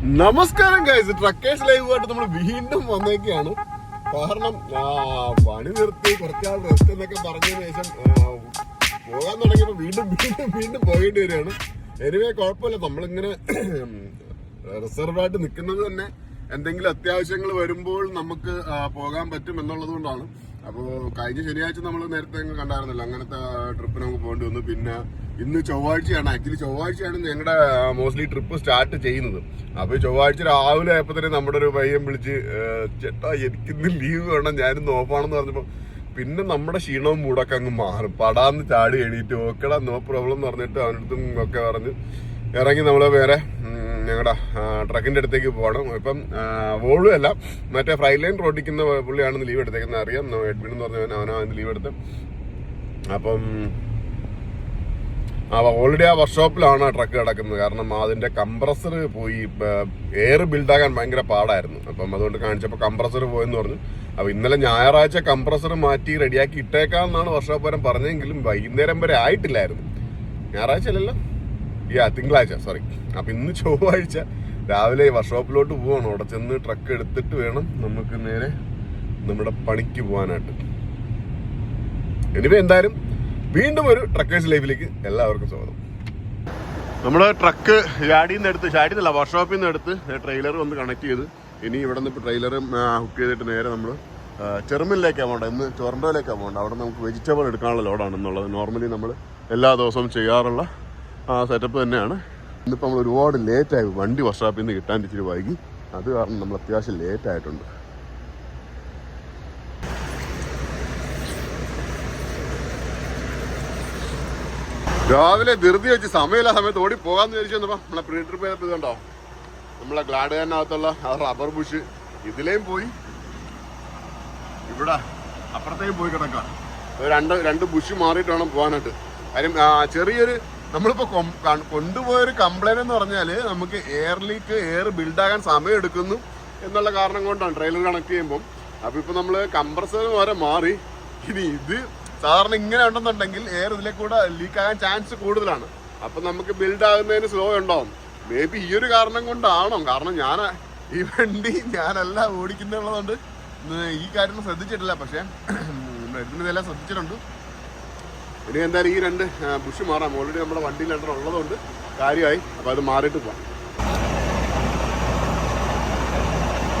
നമസ്കാരം guys truckers ലൈവുമായിട്ട് നമ്മൾ വീണ്ടും വന്നേക്കാണ്. കാരണം പണി നിർത്തി കുറച്ചാൾ റെസ്റ്റ് എന്നൊക്കെ പറഞ്ഞതിന് ശേഷം പോകാൻ തുടങ്ങിയപ്പോൾ വീണ്ടും വീണ്ടും വീണ്ടും പോകേണ്ടി വരികയാണ്. എനിവേ കുഴപ്പമില്ല. നമ്മളിങ്ങനെ റിസർവ് ആയിട്ട് നിൽക്കുന്നത് തന്നെ എന്തെങ്കിലും അത്യാവശ്യങ്ങൾ വരുമ്പോൾ നമുക്ക് പോകാൻ പറ്റും എന്നുള്ളത് കൊണ്ടാണ്. അപ്പോൾ കഴിഞ്ഞ ശനിയാഴ്ച നമ്മൾ നേരത്തെ കണ്ടായിരുന്നല്ലോ. അങ്ങനത്തെ ട്രിപ്പ് നമുക്ക് പോകേണ്ടി വന്നു. പിന്നെ ഇന്ന് ചൊവ്വാഴ്ചയാണ്. ആക്ച്വലി ചൊവ്വാഴ്ചയാണ് ഞങ്ങളുടെ മോസ്റ്റ്ലി ട്രിപ്പ് സ്റ്റാർട്ട് ചെയ്യുന്നത്. അപ്പോൾ ചൊവ്വാഴ്ച രാവിലെ ആയപ്പോൾ തന്നെ നമ്മുടെ ഒരു പയ്യൻ വിളിച്ച് "ഏഹ്, ചേട്ടാ എനിക്കിന്ന് ലീവ് വേണം. ഞാനിന്ന് ഓഫാണെന്ന് പറഞ്ഞപ്പോൾ പിന്നെ നമ്മുടെ ക്ഷീണവും മൂടൊക്കെ അങ്ങ് മാറും. പടാന്ന് ചാടി എണീറ്റ് ഓക്കെടാ നോ പ്രോബ്ലം എന്ന് പറഞ്ഞിട്ട് അവനടുത്തും ഒക്കെ പറഞ്ഞ് ഇറങ്ങി നമ്മളെ വേറെ ഞങ്ങളുടെ ട്രക്കിന്റെ അടുത്തേക്ക് പോകണം. ഇപ്പം വോളും അല്ല മറ്റേ ഫ്രൈ ലൈൻ റോഡിക്കുന്ന പുള്ളിയാണെന്ന് ലീവ് എടുത്തേക്കുന്നത് അറിയാം എഡ്മിൻ എന്ന് പറഞ്ഞവൻ അവനാ ലീവ് എടുത്ത്. അപ്പം ആ ഓൾറെഡി ആ വർക്ക്ഷോപ്പിലാണ് ആ ട്രക്ക് കിടക്കുന്നത്. കാരണം അതിന്റെ കംപ്രസർ പോയി എയർ ബിൽഡാകാൻ ഭയങ്കര പാടായിരുന്നു. അപ്പം അതുകൊണ്ട് കാണിച്ചപ്പോൾ കംപ്രസർ പോയെന്ന് പറഞ്ഞു. അപ്പോൾ ഇന്നലെ ഞായറാഴ്ച കംപ്രസർ മാറ്റി റെഡിയാക്കി ഇട്ടേക്കാമെന്നാണ് വർക്ക്ഷോപ്പ് വരെ പറഞ്ഞെങ്കിലും വൈകുന്നേരം വരെ ആയിട്ടില്ലായിരുന്നു. ഞായറാഴ്ച അല്ലല്ലോ? യാ തിങ്കളാഴ്ച സോറി. അപ്പൊ ഇന്ന് ചൊവ്വാഴ്ച രാവിലെ വർക്ക്ഷോപ്പിലോട്ട് പോവാണ്. അവിടെ ചെന്ന് ട്രക്ക് എടുത്തിട്ട് വേണം നമുക്ക് നേരെ നമ്മുടെ പണിക്ക് പോകാനായിട്ട് എനിവേ എന്തായാലും വീണ്ടും ഒരു ട്രക്കേഴ്സ് ലൈഫിലേക്ക് എല്ലാവർക്കും സ്വാഗതം. നമ്മൾ ട്രക്ക് ഷാഡിയിൽ നിന്ന് എടുത്ത് ഷാഡിയിൽ നിന്നല്ല വർക്ക്ഷോപ്പിൽ നിന്ന് എടുത്ത് ട്രെയിലർ വന്ന് കണക്ട് ചെയ്ത്. ഇനി ഇവിടെ നിന്ന് ഇപ്പോൾ ട്രെയിലർ ഹുക്ക് ചെയ്തിട്ട് നേരെ നമ്മൾ ചെറുമിലേക്കാണ് പോകേണ്ടത് ഇന്ന് ടൊറന്റോയിലേക്കാണ് പോകേണ്ടത് അവിടെ നമുക്ക് വെജിറ്റബിൾ എടുക്കാനുള്ള ലോഡാണ് എന്നുള്ളത് നോർമലി നമ്മൾ എല്ലാ ദിവസവും ചെയ്യാറുള്ള സെറ്റപ്പ് തന്നെയാണ്. ഇന്നിപ്പോൾ നമ്മൾ ഒരുപാട് ലേറ്റായി വണ്ടി വർക്ക്ഷോപ്പിൽ നിന്ന് കിട്ടാൻ ഇച്ചിരി വൈകി. അത് കാരണം നമ്മൾ അത്യാവശ്യം ലേറ്റ് ആയിട്ടുണ്ട്. രാവിലെ ധൃതി വെച്ച് സമയമില്ല സമയത്ത് ഓടി പോകാന്ന് വിചാരിച്ചു വന്നപ്പോ നമ്മളെ പ്രീ ട്രിപ്പ് ഇതുണ്ടോ? നമ്മളെ ഗ്ലാഡുകാരനകത്തുള്ള ആ റബ്ബർ ബുഷ് ഇതിലേയും പോയി. ഇവിടെ അപ്പുറത്തേക്കും പോയി കിടക്കാം. രണ്ട് രണ്ട് ബുഷ് മാറിയിട്ട് വേണം പോകാനായിട്ട്. കാര്യം ചെറിയൊരു നമ്മളിപ്പോ കൊണ്ടുപോയ ഒരു കംപ്ലൈന്റ് എന്ന് പറഞ്ഞാൽ നമുക്ക് എയർ ലീക്ക് എയർ ബിൽഡാകാൻ സമയം എടുക്കുന്നു എന്നുള്ള കാരണം കൊണ്ടാണ് ട്രെയിലർ കണക്ട് ചെയ്യുമ്പോൾ അപ്പോൾ ഇപ്പോൾ നമ്മൾ കംപ്രസർ വരെ മാറി. ഇനി ഇത് സാധാരണ ഇങ്ങനെ ഉണ്ടെന്നുണ്ടെങ്കിൽ എയർ ഇതിലേക്ക് കൂടെ ലീക്ക് ആകാൻ ചാൻസ് കൂടുതലാണ്. അപ്പം നമുക്ക് ബിൽഡ് ആകുന്നതിന് സ്ലോ ഉണ്ടാവും മേ ബി ഈ ഒരു കാരണം കൊണ്ടാണോ? കാരണം ഞാൻ ഈ വണ്ടി ഞാനല്ല ഓടിക്കുന്നുള്ളതുകൊണ്ട് ഈ കാര്യം ശ്രദ്ധിച്ചിട്ടില്ല. പക്ഷേ ഇതിനെല്ലാം ശ്രദ്ധിച്ചിട്ടുണ്ട്. ഇനി എന്തായാലും ഈ രണ്ട് ബുഷ് മാറാം. ഓൾറെഡി നമ്മുടെ വണ്ടിയിൽ രണ്ടെണ്ണം ഉള്ളതുകൊണ്ട് കാര്യമായി. അപ്പോൾ അത് മാറിയിട്ട് പോകാം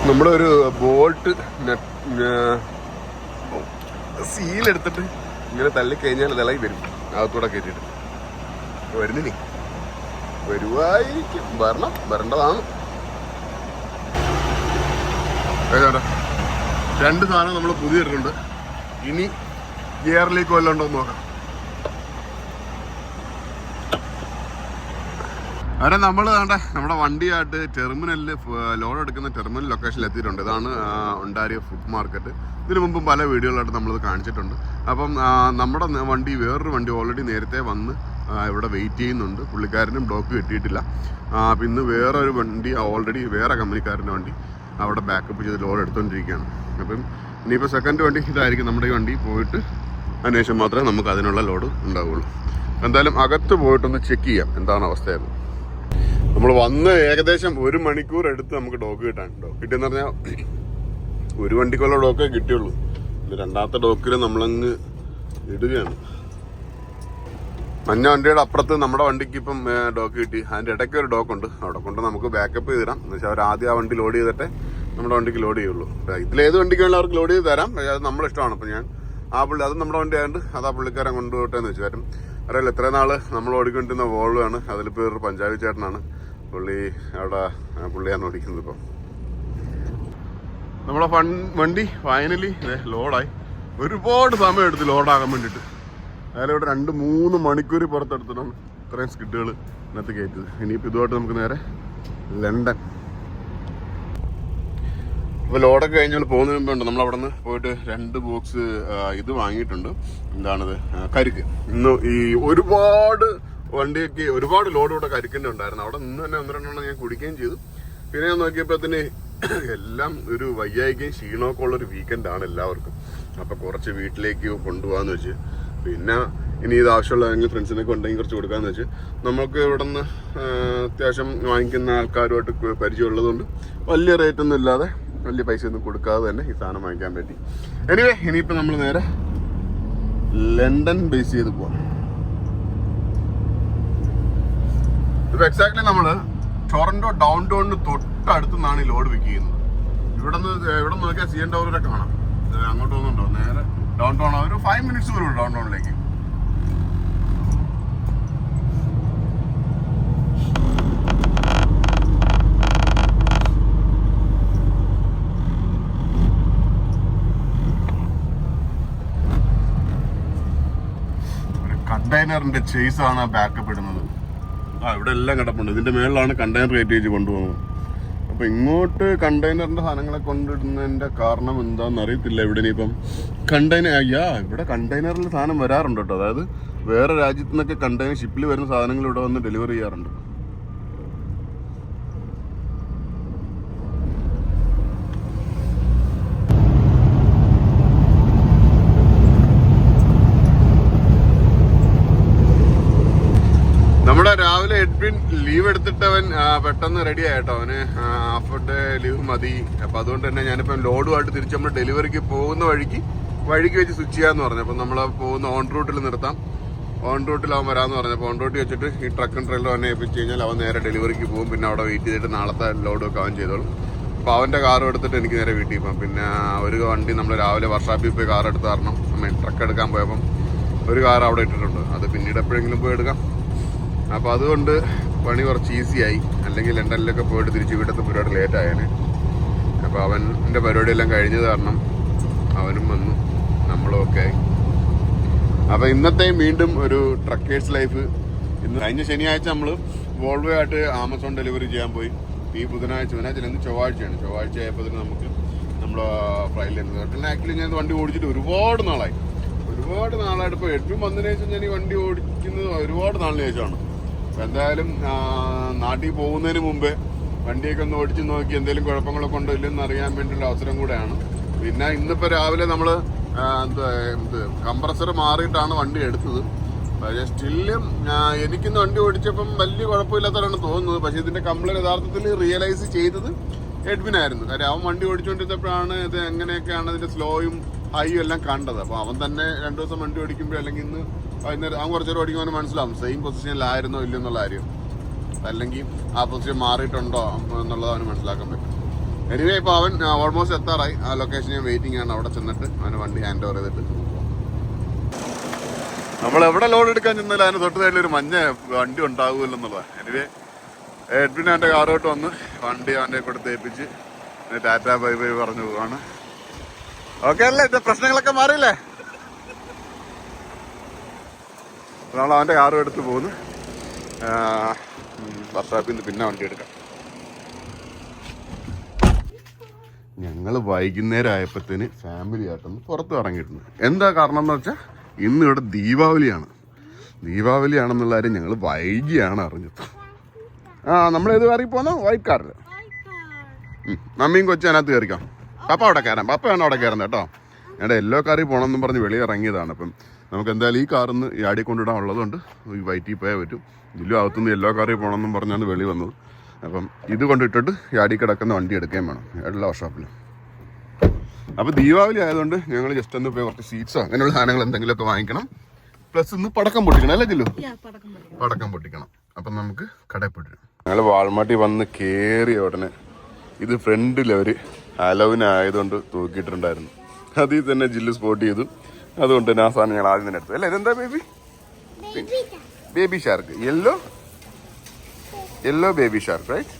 നമ്മുടെ ഒരു ബോൾട്ട് സീലെടുത്തിട്ട് ഇങ്ങനെ തള്ളിക്കഴിഞ്ഞാൽ ഇളകി വരും. അകത്തൂടെ കയറ്റിയിട്ട്. വരുന്നില്ലേ വരുവായിരിക്കും. വരണം. വരേണ്ടതാണ്. രണ്ട് സാധനം നമ്മൾ പുതിയ ഇട്ടിട്ടുണ്ട് ഇനി ഗിയറിലേക്ക് വല്ലതുണ്ടോ എന്ന് നോക്കാം. അവരെ നമ്മൾ വേണ്ട നമ്മുടെ വണ്ടിയായിട്ട് ടെർമിനലിൽ ലോഡ് എടുക്കുന്ന ടെർമിനൽ ലൊക്കേഷനിൽ എത്തിയിട്ടുണ്ട്. ഇതാണ് ഉണ്ടാരിയ ഫുഡ് മാർക്കറ്റ്. ഇതിനു മുമ്പും പല വീഡിയോകളായിട്ട് നമ്മളിത് കാണിച്ചിട്ടുണ്ട്. അപ്പം നമ്മുടെ വണ്ടി വേറൊരു വണ്ടി ഓൾറെഡി നേരത്തെ വന്ന് ഇവിടെ വെയിറ്റ് ചെയ്യുന്നുണ്ട്. പുള്ളിക്കാരനും ഡോക്ക് കിട്ടിയിട്ടില്ല. അപ്പം ഇന്ന് വേറൊരു വണ്ടി ഓൾറെഡി വേറെ കമ്പനിക്കാരന്റെ വണ്ടി അവിടെ ബാക്കപ്പ് ചെയ്ത് ലോഡ് എടുത്തുകൊണ്ടിരിക്കുകയാണ് അപ്പം ഇനിയിപ്പോൾ സെക്കൻഡ് വണ്ടി ഇതായിരിക്കും നമ്മുടെ ഈ വണ്ടി പോയിട്ട് അതിനുശേഷം മാത്രമേ നമുക്ക് അതിനുള്ള ലോഡ് ഉണ്ടാവുകയുള്ളൂ എന്തായാലും അകത്ത് പോയിട്ടൊന്ന് ചെക്ക് ചെയ്യാം. എന്താണ് അവസ്ഥയെന്ന്. നമ്മൾ വന്ന് ഏകദേശം ഒരു മണിക്കൂർ എടുത്ത് നമുക്ക് ഡോക്ക് കിട്ടാൻ ഡോക്ക് കിട്ടിയെന്ന് പറഞ്ഞാൽ ഒരു വണ്ടിക്കുള്ള ഡോക്കേ കിട്ടിയുള്ളൂ. രണ്ടാമത്തെ ഡോക്കിൽ നമ്മളങ്ങ് ഇടുകയാണ്. മഞ്ഞ വണ്ടിയുടെ അപ്പുറത്ത് നമ്മുടെ വണ്ടിക്ക് ഇപ്പം ഡോക്ക് കിട്ടി. അതിന്റെ ഇടയ്ക്ക് ഒരു ഡോക്ക് ഉണ്ട് അവിടെ കൊണ്ട് നമുക്ക് ബാക്കപ്പ് ചെയ്ത് തരാം വെച്ചാൽ അവർ ആദ്യം ആ വണ്ടി ലോഡ് ചെയ്തിട്ട് നമ്മുടെ വണ്ടിക്ക് ലോഡ് ചെയ്യുള്ളൂ. ഇതിലേത് വണ്ടിക്ക് വേണമെങ്കിലും അവർക്ക് ലോഡ് ചെയ്ത് തരാം. പക്ഷേ അത് നമ്മുടെ ഇഷ്ടമാണ്. അപ്പം ഞാൻ ആ പുള്ളി അത് നമ്മുടെ വണ്ടി ആയതുകൊണ്ട് അത് ആ പുള്ളിക്കാരൻ കൊണ്ടുപോട്ടെ എന്ന് വെച്ചു കാര്യം. അറിയില്ല ഇത്രയും നാൾ നമ്മൾ ഓടിക്കൊണ്ടിരുന്ന വോൾവാണ് അതിലിപ്പോൾ ഒരു പഞ്ചാബി ചേട്ടനാണ്. പുള്ളി അവിടെ പുള്ളിയാണ് ഓടിക്കുന്നത് ഇപ്പം. നമ്മളെ ഫൺ വണ്ടി ഫൈനലി ലോഡായി ഒരുപാട് സമയം എടുത്ത് ലോഡാകാൻ വേണ്ടിയിട്ട്. അതായത് ഇവിടെ രണ്ട് മൂന്ന് മണിക്കൂർ പുറത്തെടുത്തിട്ടാണ് ഇത്രയും സ്കിഡുകൾ ഇതിനകത്ത് കയറ്റത് ഇനിയിപ്പോൾ ഇതുമായിട്ട് നമുക്ക് നേരെ ലണ്ടൻ. അപ്പോൾ ലോഡൊക്കെ കഴിഞ്ഞാൽ പോകുന്നതിന് മുമ്പുണ്ട് നമ്മൾ അവിടെ നിന്ന് പോയിട്ട് രണ്ട് ബോക്സ് ഇത് വാങ്ങിയിട്ടുണ്ട്. എന്താണത്? കരിക്ക്. ഇന്ന് ഈ ഒരുപാട് വണ്ടിയൊക്കെ ഒരുപാട് ലോഡ് ഇവിടെ ഉണ്ടായിരുന്നു. അവിടെ നിന്ന് തന്നെ ഒന്ന് രണ്ടെണ്ണം ഞാൻ കുടിക്കുകയും ചെയ്തു. പിന്നെ ഞാൻ നോക്കിയപ്പോൾ തന്നെ എല്ലാം ഒരു വയ്യായികയും ക്ഷീണമൊക്കെ ഉള്ളൊരു ആണ് എല്ലാവർക്കും. അപ്പോൾ കുറച്ച് വീട്ടിലേക്ക് കൊണ്ടുപോകാന്ന് വെച്ച് പിന്നെ ഇനി ഇത് ആവശ്യമുള്ളതെങ്കിൽ ഫ്രണ്ട്സിനൊക്കെ ഉണ്ടെങ്കിൽ കുറച്ച് കൊടുക്കാന്ന് വെച്ച് നമുക്ക് ഇവിടെ നിന്ന് അത്യാവശ്യം വാങ്ങിക്കുന്ന ആൾക്കാരുമായിട്ട് പരിചയമുള്ളതുകൊണ്ട് വലിയ റേറ്റ് ഒന്നും ഇല്ലാതെ വലിയ പൈസ ഒന്നും കൊടുക്കാതെ തന്നെ ഈ സാധനം വാങ്ങിക്കാൻ പറ്റി. എനിവേ ഇനിയിപ്പോൾ നമ്മൾ നേരെ ലണ്ടൻ ബേസ് ചെയ്ത് പോവാം. ഇപ്പൊ എക്സാക്ട്ലി നമ്മൾ ടൊറന്റോ ഡൗൺ ടൗണിന് തൊട്ടടുത്ത് നിന്നാണ് ഈ ലോഡ് പിക്ക് ചെയ്യുന്നത്. ഇവിടെ നിന്ന് ഇവിടെ നോക്കിയാൽ സി എൻ ടവർ കാണാം. അങ്ങോട്ട് പോകുന്നുണ്ടോ? നേരെ ഡൗൺ ടൗൺ ഒരു ഫൈവ് മിനിറ്റ്സ് വരും ഡൗൺ ടൗണിലേക്ക് കണ്ടെയ്നറിന്റെ ചേസ് ആണ് ബാക്കപ്പ് ഇടുന്നത്. ആ ഇവിടെ എല്ലാം കിടപ്പുണ്ട്. ഇതിന്റെ മേളിലാണ് കണ്ടെയ്നർ കയറ്റി വെച്ച് കൊണ്ടുപോകുന്നത്. അപ്പൊ ഇങ്ങോട്ട് കണ്ടെയ്നറിന്റെ സാധനങ്ങളെ കൊണ്ടിടുന്നതിന്റെ കാരണം എന്താന്ന് അറിയത്തില്ല ഇവിടെ ഇനിയിപ്പം. കണ്ടെയ്നർ അയ്യാ ഇവിടെ കണ്ടെയ്നറിൽ സാധനം വരാറുണ്ട് കേട്ടോ. അതായത് വേറെ രാജ്യത്തു നിന്നൊക്കെ കണ്ടെയ്നർ ഷിപ്പിൽ വരുന്ന സാധനങ്ങൾ ഇവിടെ വന്ന് ഡെലിവറി ചെയ്യാറുണ്ട് നമ്മുടെ രാവിലെ എഡ്വിൻ ലീവ് എടുത്തിട്ട് അവൻ പെട്ടെന്ന് റെഡി ആയിട്ടോ അവന്. ഹാഫ് ഡേ ലീവ് മതി. അപ്പൊ അതുകൊണ്ട് തന്നെ ഞാനിപ്പം ലോഡുമായിട്ട് തിരിച്ച് നമ്മൾ ഡെലിവറിക്ക് പോകുന്ന വഴിക്ക് വഴിക്ക് വെച്ച് സ്വിച്ച് ചെയ്യാന്ന് പറഞ്ഞു. അപ്പൊ നമ്മൾ പോകുന്ന ഓൺ റൂട്ടിൽ നിർത്താം. ഓൺ റൂട്ടിൽ അവൻ വരാന്ന് പറഞ്ഞപ്പോൾ ഓൺ റൂട്ടിൽ വെച്ചിട്ട് ഈ ട്രക്കും ട്രെയിലർ അവനെ ഏൽപ്പിച്ച് കഴിഞ്ഞാൽ അവൻ നേരെ ഡെലിവറിക്ക് പോകും. പിന്നെ അവിടെ വെയിറ്റ് ചെയ്തിട്ട് നാളത്തെ ലോഡ് ഒക്കെ അവൻ ചെയ്തോളും. അപ്പോൾ അവന്റെ കാർ എടുത്തിട്ട് എനിക്ക് നേരെ വീട്ടിൽ പോകാം. പിന്നെ ഒരു വണ്ടി നമ്മൾ രാവിലെ വർഷാപ്പിൽ പോയി കാർ എടുത്ത് കാരണം മീൻ ട്രക്ക് എടുക്കാൻ പോയപ്പം ഒരു കാർ അവിടെ ഇട്ടിട്ടുണ്ട്. അത് പിന്നീട് എപ്പോഴെങ്കിലും പോയി എടുക്കാം. അപ്പോൾ അതുകൊണ്ട് പണി കുറച്ച് ഈസിയായി. അല്ലെങ്കിൽ ലണ്ടനിലൊക്കെ പോയിട്ട് തിരിച്ച് വീട്ടിലത്തെ പരിപാടി ലേറ്റ് ആയേനെ. അപ്പോൾ അവന്റെ പരിപാടിയെല്ലാം കഴിഞ്ഞത് കാരണം അവനും വന്നു. നമ്മളും ഒക്കെ ആയി. അപ്പോൾ ഇന്നത്തെയും വീണ്ടും ഒരു ട്രക്കേഴ്സ് ലൈഫ് ഇന്ന് കഴിഞ്ഞ ശനിയാഴ്ച നമ്മൾ വോൾവോ ആയിട്ട് ആമസോൺ ഡെലിവറി ചെയ്യാൻ പോയി. ഈ ബുധനാഴ്ച ബുധനാഴ്ച ഇന്ന് ചൊവ്വാഴ്ചയാണ്. ചൊവ്വാഴ്ച ആയപ്പോൾ നമുക്ക് നമ്മൾ ഫ്ലൈറ്റിൽ പിന്നെ ആക്ച്വലി ഞാൻ വണ്ടി ഓടിച്ചിട്ട് ഒരുപാട് നാളായി. ഒരുപാട് നാളായിട്ട് ഇപ്പോൾ ഏറ്റവും വന്നതിന് ശേഷം ഞാൻ ഈ വണ്ടി ഓടിക്കുന്നത് ഒരുപാട് നാളിന് ശേഷമാണ്. എന്തായാലും നാട്ടിൽ പോകുന്നതിന് മുമ്പേ വണ്ടിയൊക്കെ ഒന്ന് ഓടിച്ച് നോക്കി എന്തെങ്കിലും കുഴപ്പങ്ങളൊക്കെ ഉണ്ടോ ഇല്ലെന്ന് അറിയാൻ വേണ്ടിയുള്ള അവസരം കൂടെയാണ്. പിന്നെ ഇന്നിപ്പോൾ രാവിലെ നമ്മൾ എന്താ കംപ്രസർ മാറിയിട്ടാണ് വണ്ടി എടുത്തത്. പക്ഷേ സ്റ്റില്ലും എനിക്കിന്ന് വണ്ടി ഓടിച്ചപ്പം വലിയ കുഴപ്പമില്ലാത്തതാണ് തോന്നുന്നത്. പക്ഷേ ഇതിന്റെ കംപ്ലൈന്റ് യഥാർത്ഥത്തിൽ റിയലൈസ് ചെയ്തത് എഡ്വിനായിരുന്നു കാര്യം അവൻ വണ്ടി ഓടിച്ചുകൊണ്ടിരുന്നപ്പോഴാണ് ഇത് എങ്ങനെയൊക്കെയാണ് ഇതിന്റെ സ്ലോയും ഹൈയും എല്ലാം കണ്ടത്. അപ്പോൾ അവൻ തന്നെ രണ്ട് ദിവസം വണ്ടി ഓടിക്കുമ്പോൾ അല്ലെങ്കിൽ ഇന്ന് വൈകുന്നേരം അവൻ കുറച്ചേരം ഓടിക്കുമ്പോൾ മനസ്സിലാവും സെയിം പൊസിഷനിലായിരുന്നോ ഇല്ലെന്നുള്ള കാര്യം. അല്ലെങ്കിൽ ആ പൊസിഷൻ മാറിയിട്ടുണ്ടോ എന്നുള്ളത് അവന് മനസ്സിലാക്കാൻ പറ്റും. എനിവേ ഇപ്പോൾ അവൻ ഓൾമോസ്റ്റ് എത്താറായി. ആ ലൊക്കേഷൻ ഞാൻ വെയിറ്റിംഗ് ആണ് അവിടെ ചെന്നിട്ട് അവന് വണ്ടി ഹാൻഡ് ഓവർ ചെയ്തിട്ട്. നമ്മൾ എവിടെ ലോഡ് എടുക്കാൻ ചെന്നാലും അതിന് തൊട്ട് സൈഡിൽ ഒരു മഞ്ഞ വണ്ടി ഉണ്ടാകുമല്ലോന്നുള്ളതാണ് എനിവേ എഡ്വിൻ അവന്റെ കാറോട്ട് വന്ന് വണ്ടി അവന്റെ കൂടെ തേപ്പിച്ച് ടാറ്റ ബൈ ബൈ പറഞ്ഞു പോവാണ്. ഓക്കെ അല്ലേ? ഇത് പ്രശ്നങ്ങളൊക്കെ മാറിയില്ലേ? നമ്മൾ അവന്റെ കാറും എടുത്ത് പോകുന്നു വർഷാപ്പിൽ നിന്ന് പിന്നെ വണ്ടി എടുക്കാം. ഞങ്ങൾ വൈകുന്നേരം ആയപ്പോഴത്തേന് ഫാമിലി ആയിട്ടൊന്ന് പുറത്ത് ഇറങ്ങിയിട്ടുണ്ട് എന്താ കാരണം എന്ന് വെച്ചാൽ ഇന്ന് ഇവിടെ ദീപാവലിയാണ്. ദീപാവലിയാണെന്നുള്ള കാര്യം ഞങ്ങൾ വൈകിയാണ് അറിഞ്ഞത്. ആ നമ്മൾ ഏത് കാറിൽ പോന്നോ? വൈറ്റ് കാറിൽ മമ്മിയും കൊച്ചും അതിനകത്ത് കയറിക്കാം. പപ്പ അവിടെ കയറാം. പപ്പ വേണം അവിടെ കയറുന്നത് കേട്ടോ. ഞങ്ങളുടെ എല്ലോ കാറിൽ പോകണമെന്നും പറഞ്ഞ് വെളിയിൽ ഇറങ്ങിയതാണ്. അപ്പം നമുക്ക് എന്തായാലും ഈ കാറിന്ന് യാടി കൊണ്ടിടാൻ ഉള്ളതുകൊണ്ട് ഈ വൈറ്റിൽ പോയാൽ പറ്റും. ജില്ലു അകത്തുനിന്ന് എല്ലാ കാറിൽ പോകണമെന്നും പറഞ്ഞാണ് വെളി വന്നത്. അപ്പം ഇത് കൊണ്ടിട്ടിട്ട് യാടി കിടക്കുന്ന വണ്ടി എടുക്കുകയും വേണം എല്ലാ വർഷോപ്പിലും അപ്പം ദീപാവലി ആയതുകൊണ്ട് ഞങ്ങൾ ജസ്റ്റ് ഒന്ന് പോയി കുറച്ച് സീറ്റ്സോ അങ്ങനെയുള്ള സാധനങ്ങൾ എന്തെങ്കിലുമൊക്കെ വാങ്ങിക്കണം. പ്ലസ് ഇന്ന് പടക്കം പൊട്ടിക്കണം അല്ലേ ജില്ലു? പടക്കം പൊട്ടിക്കണം. അപ്പം നമുക്ക് കടയിൽ പോയിട്ട് ഞങ്ങൾ വാൾമാട്ടി വന്ന് കയറിയ ഉടനെ ഇത് ഫ്രണ്ടിൽ അവർ അലവിനായതുകൊണ്ട് തൂക്കിയിട്ടുണ്ടായിരുന്നു അതിൽ തന്നെ ജില്ലു സ്പോട്ട് ചെയ്തു. അതുകൊണ്ട് തന്നെ ആ സാധനം ഞങ്ങൾ ആദ്യം തന്നെ എടുത്തു അല്ലേ? ഇതെന്താ baby baby shark yellow yellow baby shark right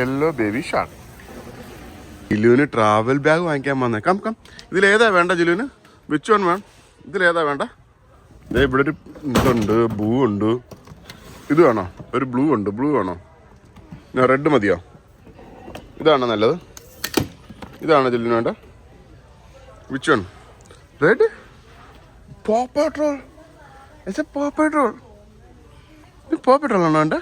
yellow baby shark ജിലുവിന് travel bag വാങ്ങിക്കാൻ വന്നേ. കം കം ഇതിലേതാ വേണ്ട ജിലുവിന്? വിച്ച് വൺ വേണം? ഇതിലേതാ വേണ്ട? ഇതേ ഇവിടെ ഒരു ഇതുണ്ട് ബ്ലൂ ഉണ്ട്. ഇത് വേണോ? ഒരു ബ്ലൂ ഉണ്ട്. ബ്ലൂ വേണോ? റെഡ് മതിയോ? ഇതാണോ നല്ലത്? ഇതാണോ ജില്ലിന് വേണ്ട which one red Paw Patrol yes Paw Patrol ഇത് പോ പെട്രോൾ ആണോ വേണ്ട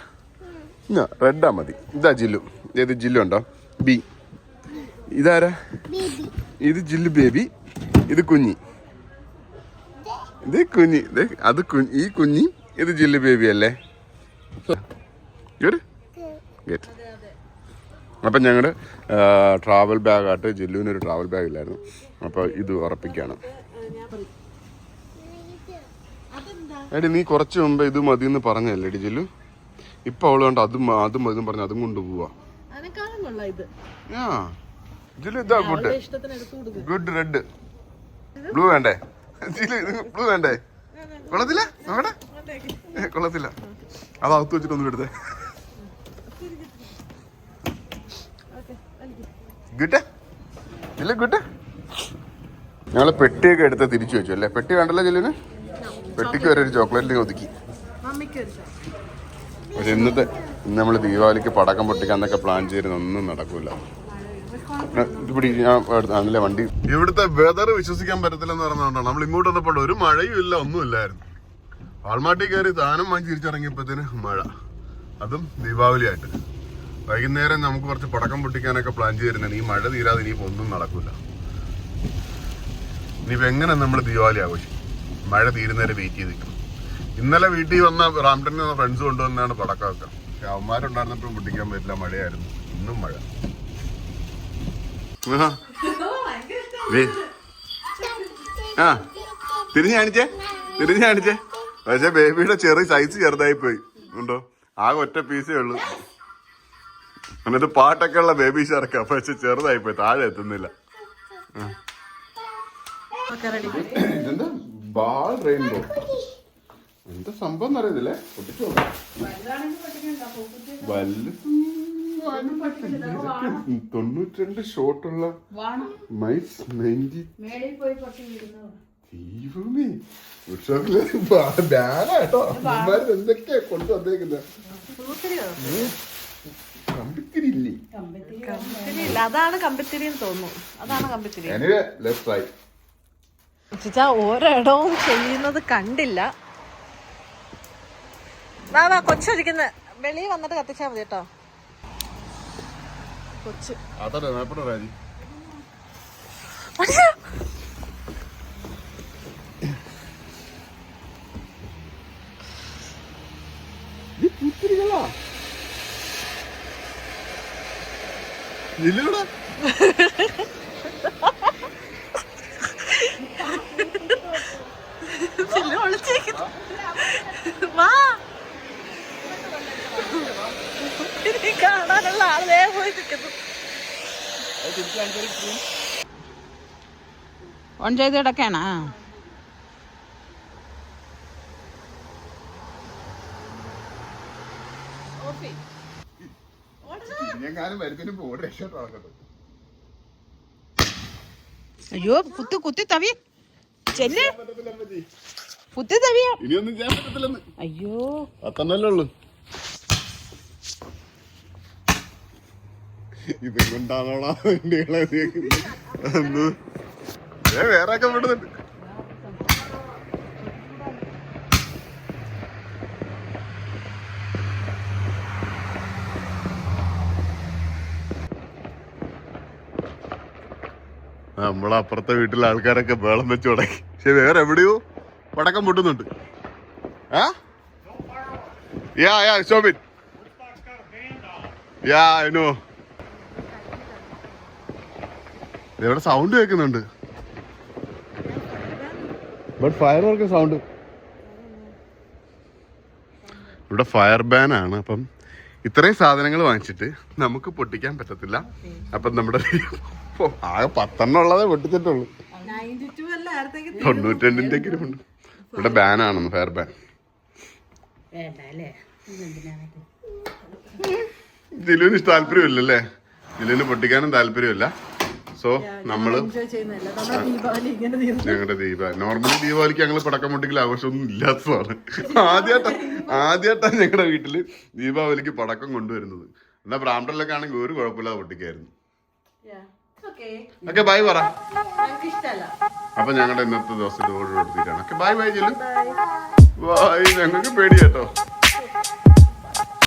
റെഡാ മതി. ഇതാ ജില്ലു. ഏത് ജില്ലു ഉണ്ടോ? ബി ഇതാരാ? ഇത് ജില്ലു ബേബി ഇത് കുഞ്ഞി. ഇത് കുഞ്ഞി. അത് കുഞ്ഞ്. ഈ കുഞ്ഞി ഇത് ജില്ലു ബേബി അല്ലേ? ഗുഡ് ഗുഡ് അപ്പം ഞങ്ങൾ ട്രാവൽ ബാഗായിട്ട് ജില്ലുവിന് ഒരു ട്രാവൽ ബാഗ് ഇല്ലായിരുന്നു. അപ്പോൾ ഇത് ഉറപ്പിക്കുകയാണ് എടി നീ കുറച്ച് മുമ്പ് ഇത് മതി എന്ന് പറഞ്ഞല്ലേ എടി ജില്ലു? ഇപ്പൊ അവൾ കണ്ട അതും അതും മതി പറഞ്ഞ അതും കൊണ്ട് പോവാ ജില്ലു ഇതാ ഗുഡ് റെഡ് ബ്ലൂ വേണ്ടേ? ജില്ലു ബ്ലൂ വേണ്ടേ? കൊള്ളത്തില്ല? നോക്കട്ടെ കൊള്ളത്തില്ല. അത് അകത്ത് വെച്ചിട്ട് ഒന്നും എടുത്തേ ഗുഡ് ഇല്ല ഗുഡ് ഞങ്ങൾ പെട്ടിയൊക്കെ എടുത്ത് തിരിച്ചു വെച്ചു അല്ലേ? പെട്ടി വേണ്ടല്ലോ ചെല്ലിന്? പെട്ടിക്ക് വരെ ഒരു ചോക്ലേറ്റ്. ഒതുക്കി. പക്ഷെ ഇന്നത്തെ ഇന്ന് നമ്മൾ ദീപാവലിക്ക് പടക്കം പൊട്ടിക്കാൻ എന്നൊക്കെ പ്ലാൻ ചെയ്യുന്ന ഒന്നും നടക്കൂല. ഞാൻ എടുത്ത- വണ്ടി. ഇവിടുത്തെ വെതർ വിശ്വസിക്കാൻ പറ്റത്തില്ലെന്ന് പറഞ്ഞുകൊണ്ടാണ് നമ്മൾ ഇങ്ങോട്ട് വന്നപ്പോൾ ഒരു മഴയും ഇല്ല ഒന്നും ഇല്ലായിരുന്നു. ആൾമാട്ടി കയറി താനം വാങ്ങി തിരിച്ചിറങ്ങിയപ്പോഴത്തേന് മഴ. അതും ദീപാവലി ആയിട്ട് വൈകുന്നേരം നമുക്ക് കുറച്ച് പടക്കം പൊട്ടിക്കാനൊക്കെ പ്ലാൻ ചെയ്തിരുന്നത് ഈ മഴ തീരാതെ ഇനിയിപ്പോ ഒന്നും നടക്കൂല. ഇനിയിപ്പോ എങ്ങനെ നമ്മൾ ദീപാവലി ആഘോഷിക്കും? മഴ തീരുന്നവരെ വെയിറ്റ് ചെയ്ത് നിൽക്കണം. ഇന്നലെ വീട്ടിൽ വന്ന റാംടണിൽ വന്ന ഫ്രണ്ട്സ് കൊണ്ടുവന്നാണ് പടക്കമൊക്കെ. പക്ഷെ അവന്മാരുണ്ടായിരുന്നപ്പോഴും പൊട്ടിക്കാൻ പറ്റില്ല മഴയായിരുന്നു. ഇന്നും മഴ. ആ തിരിഞ്ഞു കാണിച്ചേ തിരിഞ്ഞു കാണിച്ചേ. പക്ഷെ ബേബിയുടെ ചെറിയ സൈസ് ചെറുതായി പോയി. ഉണ്ടോ? ആകെ ഒറ്റ പീസേ ഉള്ളൂ. എന്നിട്ട് പാട്ടൊക്കെ ഉള്ള ബേബി ഷാർക്കാ പക്ഷെ ചെറുതായി പോയി താഴെ എത്തുന്നില്ല. ഇതെന്താ? ബാൾ റെയിൻബോ എന്താ സംഭവം അറിയത്തില്ലേ പൊട്ടിച്ചു തൊണ്ണൂറ്റിരണ്ട് ഷോട്ടുള്ള മൈസ് നയന്റി ദൈവമേ. ഉത്സവത്തിൽ ബാനാട്ടോ എന്തൊക്കെയാ കൊണ്ടുവന്നേക്കുന്നത് പൂത്തിരിയോ? കമ്പിത്തിരില്ലേ. അതാണ് കമ്പിത്തിരി തോന്നുന്നു. അതാണ് കമ്പിത്തിരി. ചേച്ചാ ഓരോയിടവും ചെയ്യുന്നത് കണ്ടില്ല. വാ വാ കൊച്ചൊരിക്കുന്ന വെളിയിൽ വന്നിട്ട് കത്തിച്ചാ മതി കേട്ടോ. കൊച്ചു. ഇല്ലടാ ചില്ല് ഒളിച്ചിരിക്കുന്നു. വാ ഇനി കാണാനുള്ള ആളേ പോയി നിൽക്കുന്നു ഓൺ ചെയ്ത് കിടക്കാണാ അയ്യോ കുത്തി കുത്തി തവി. ചെല്ല് കുത്തി തവിയ. ഇനിയൊന്നും ചെയ്യാൻ പറ്റത്തില്ലെന്ന്. അയ്യോ. പത്തെണ്ണല്ലേ ഉള്ളു. ഇത് കൊണ്ടാണോടാ വേറെ ഒക്കെ വിടുന്നുണ്ട് നമ്മളപ്പുറത്തെ വീട്ടിലെ ആൾക്കാരൊക്കെ വേളം വെച്ച് തുടങ്ങി. പക്ഷെ വേറെ എവിടെയോ പടക്കം പൊട്ടുന്നുണ്ട്. സൗണ്ട് കേൾക്കുന്നുണ്ട്? സൗണ്ട് ഇവിടെ ഫയർ ബാൻ ആണ്. അപ്പം ഇത്രയും സാധനങ്ങൾ വാങ്ങിച്ചിട്ട് നമുക്ക് പൊട്ടിക്കാൻ പറ്റത്തില്ല. അപ്പം നമ്മുടെ ആകെ പത്തെണ്ണം ഉള്ളതേ പൊട്ടിച്ചിട്ടുള്ളൂ. തൊണ്ണൂറ്റിരണ്ടിന്റെ ഉണ്ട്. ഇവിടെ ബാൻ ആണെന്ന് ഫയർ ബാൻ. ജിലുവിന് താല്പര്യമില്ലല്ലേ? ജിലുവിന് പൊട്ടിക്കാനും താല്പര്യമില്ല. സോ നമ്മൾ ഞങ്ങളുടെ ദീപാവലി. നോർമലി ദീപാവലിക്ക് ഞങ്ങൾ പടക്കം പൊട്ടിക്കൽ ആഘോഷമൊന്നും ഇല്ലാത്തതാണ്. ആദ്യമായിട്ടാ ആദ്യമായിട്ടാണ് ഞങ്ങളുടെ വീട്ടിൽ ദീപാവലിക്ക് പടക്കം കൊണ്ടുവരുന്നത്. എന്നാ ബ്രാഹ്മണിലൊക്കെ ആണെങ്കിൽ ഒരു കുഴപ്പമില്ലാതെ പൊട്ടിക്കായിരുന്നു. ഓക്കെ ബൈ പറ. അപ്പൊ ഞങ്ങളുടെ ഇന്നത്തെ ദിവസം ഓർഡർ കൊടുത്തിട്ടാണ് okay bye bye Jilu bye ഞങ്ങൾക്ക് പേടി കേട്ടോ